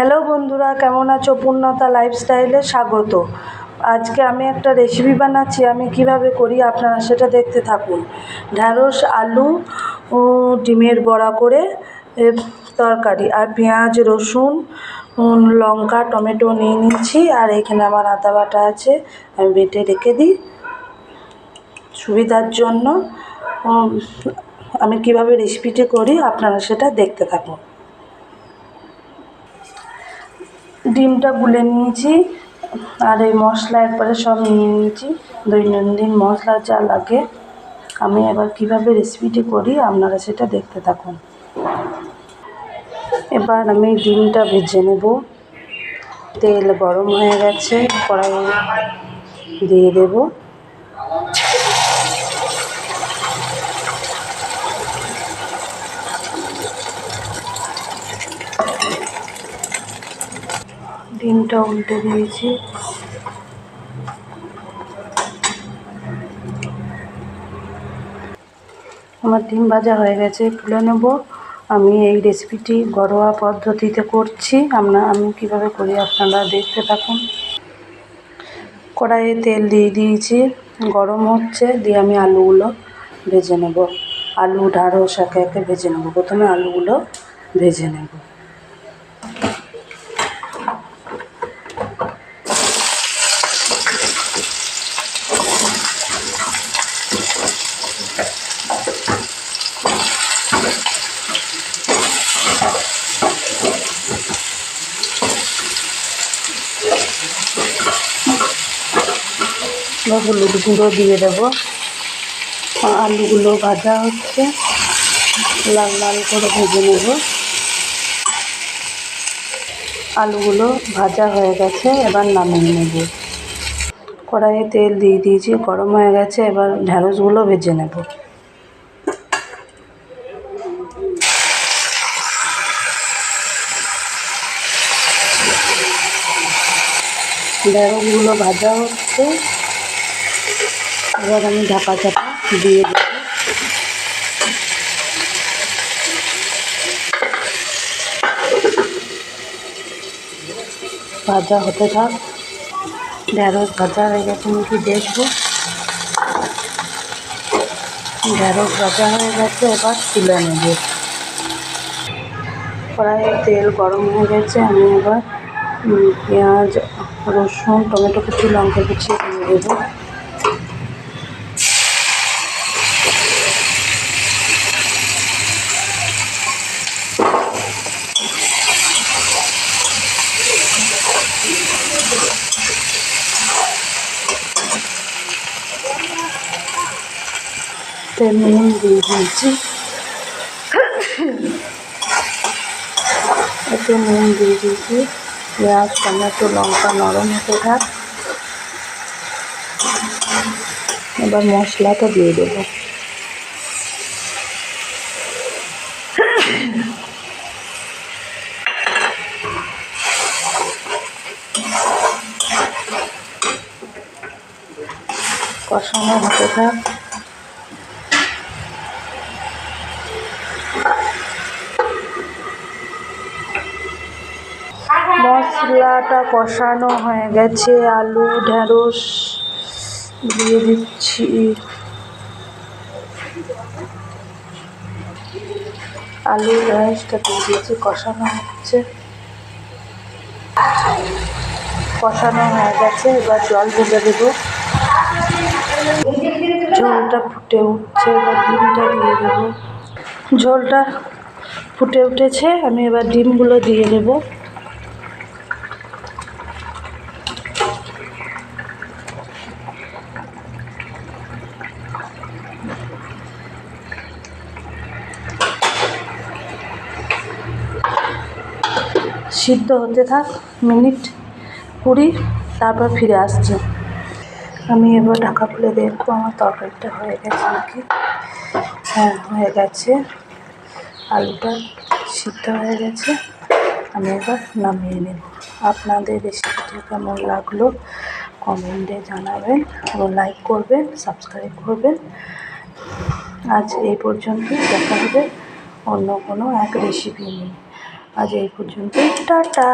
Hello বন্ধুরা, কেমন আছো? পূর্ণতা লাইফস্টাইলে স্বাগত। আজকে আমি একটা রেসিপি বানাচ্ছি, আমি কীভাবে করি আপনারা সেটা দেখতে থাকুন। ঢ্যাঁড়স, আলু ডিমের বড়া করে তরকারি, আর পেঁয়াজ, রসুন লঙ্কা, টমেটো নিয়ে নিয়েছি আর এখানে আমার আদা বাটা আছে, আমি বেটে রেখে দিই। সুবিধার জন্য আমি কীভাবে রেসিপিটি করি আপনারা সেটা দেখতে থাকুন। ডিমটা গুলে নিয়েছি, আর এই মশলা একবারে সব নিয়ে নিয়েছি। দৈনন্দিন মশলা যা লাগে, আমি এবার কীভাবে রেসিপিটি করি আপনারা সেটা দেখতে থাকুন। এবার আমি ডিমটা ভেজে নেব। তেল গরম হয়ে গেছে কড়াই দিয়ে দেব। ডিমটা উল্টে দিয়েছি। আমার ডিম ভাজা হয়ে গেছে, তুলে নেব। আমি এই রেসিপিটি ঘরোয়া পদ্ধতিতে করছি। আমরা, আমি কীভাবে করি আপনারা দেখতে থাকুন। কড়াইয়ে তেল দিয়ে দিয়েছি। গরম হচ্ছে, দিয়ে আমি আলুগুলো ভেজে নেব। আলু ঢাঁড়স একে একে ভেজে নেব। প্রথমে আলুগুলো ভেজে নেব। হলুদ গুঁড়ো দিয়ে দেবো। আলুগুলো ভাজা হচ্ছে। লাল লাল করে ভেজে নেব। আলুগুলো ভাজা হয়ে গেছে, এবার নামিয়ে নেব। কড়াইয়ে তেল দিয়ে দিয়েছি, গরম হয়ে গেছে, এবার ঢ্যাঁড়সগুলো ভেজে নেব। ঢ্যাঁড়সগুলো ভাজা হচ্ছে। এবার আমি ঢাকা চাপা দিয়ে দেবো। ভাজা হতে থাক। ঢেঁড়স ভাজা হয়ে গেছে নাকি দেখব। ঢেঁড়স ভাজা হয়ে গেছে, এবার তুলে নেব। কড়াইয়ে তেল গরম হয়ে গেছে, আমি এবার পেঁয়াজ রসুন, টমেটো কুচি, লঙ্কা কুচি দিয়ে দেবো তেল নুন দিয়ে দিয়েছি। একটু নুন দিয়ে দিয়েছি। পেঁয়াজ টমেটো লঙ্কা নরম হতে থাক। এবার মশলাটা দিয়ে দেবো। কষানো হতে থাক। মশলাটা কষানো হয়ে গেছে, আলু ঢ্যাঁড়স দিয়ে দিচ্ছি। আলু ঢ্যাঁড়সটা দিয়ে দিয়েছি, কষানো হচ্ছে। কষানো হয়ে গেছে, এবার জল ঢেলে দেবো। ঝোলটা ফুটে উঠছে, এবার ডিমটা দিয়ে দেবো। ঝোলটা ফুটে উঠেছে, আমি এবার ডিমগুলো দিয়ে দেবো। সিদ্ধ হতে থাক, মিনিট কুড়ি, তারপর ফিরে আসছে। আমি এবার ঢাকা খুলে দেখব আমার তরকারিটা হয়ে গেছে নাকি? হ্যাঁ হয়ে গেছে। আলুটা সিদ্ধ হয়ে গেছে। আমি এবার নামিয়ে নেব। আপনাদের রেসিপিটা কেমন লাগল কমেন্টে জানাবেন এবং লাইক করবেন, সাবস্ক্রাইব করবেন। আজ এই পর্যন্তই। দেখা হবে অন্য কোনো এক রেসিপি নিয়ে। আজ এই পর্যন্তই টাটা